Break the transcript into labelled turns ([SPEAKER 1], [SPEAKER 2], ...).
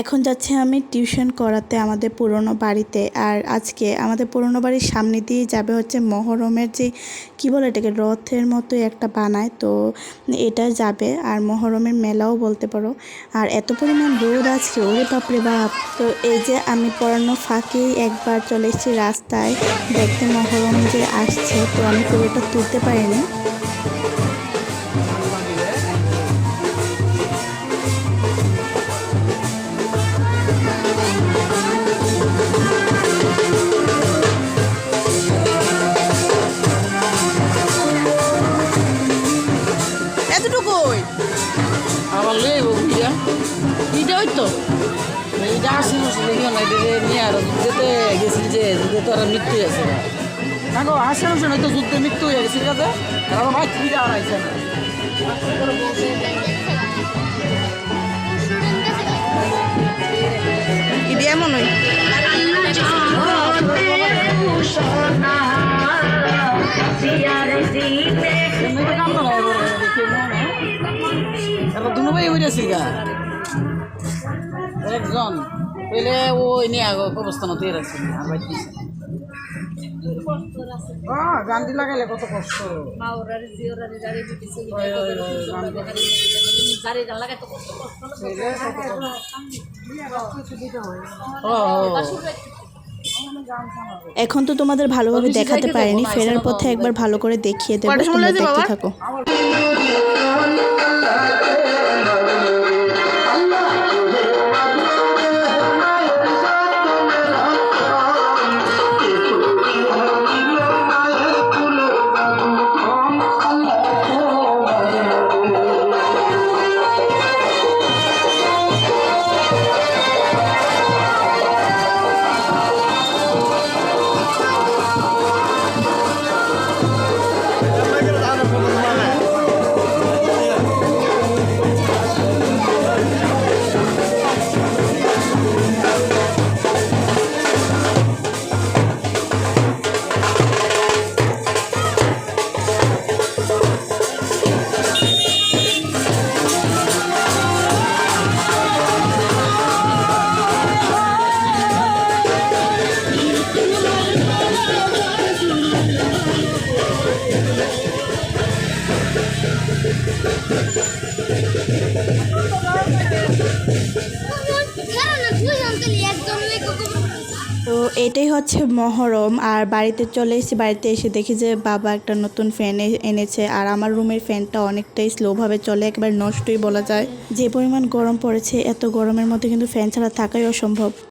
[SPEAKER 1] এখন যাচ্ছি আমি টিউশন করাতে আমাদের পুরনো বাড়িতে আর আজকে আমাদের পুরনো বাড়ির সামনে দিয়ে যাবে হচ্ছে মহরমের যে, কি বলে এটাকে, রথের মতো একটা বানায়, তো এটা যাবে আর মহরমের মেলাও বলতে পারো। আর এত পরিমাণ রোদ আজকে, ওরে বাপরে বাপ। তো এই যে আমি পড়ানো ফাঁকেই একবার চলে এসেছি রাস্তায়, দেখতে মহরম যে আসছে, তো আমি পুরোটা তুলতে পারিনি।
[SPEAKER 2] তো।
[SPEAKER 3] এইটা আসিল দেখি না এটা নিয়ে আর যেতে গেছি যে তো আর মৃত্যু আছে না গো আসেন আসেন হয়তো যুদ্ধে মৃত্যু হয়ে গেছে ঠিক আছে? ভাই ফিরে আর আইসে না। এমনি দেখি এটা দুনো ভাই হয়ে গেছে গা। একজন পেলে ও নিয়ে আগো অবস্থান হতে রাখছে আর ভাই দিছে হ্যাঁ লাগাইলে কত কষ্ট।
[SPEAKER 1] এখন তো তোমাদের ভালোভাবে দেখাতে পারিনি ফেরার পথে একবার ভালো করে দেখিয়ে দেবো তোমরা দেখতে থাকো। এটাই হচ্ছে মহরম। আর বাড়িতে চলে এসেছি বাড়িতে এসে দেখি যে বাবা একটা নতুন ফ্যান এনেছে। আর আমার রুমের ফ্যানটা অনেকটাই স্লোভাবে চলে, একবার নষ্টই বলা যায়। যে পরিমাণ গরম পড়েছে, এত গরমের মধ্যে কিন্তু ফ্যান ছাড়া থাকাই অসম্ভব।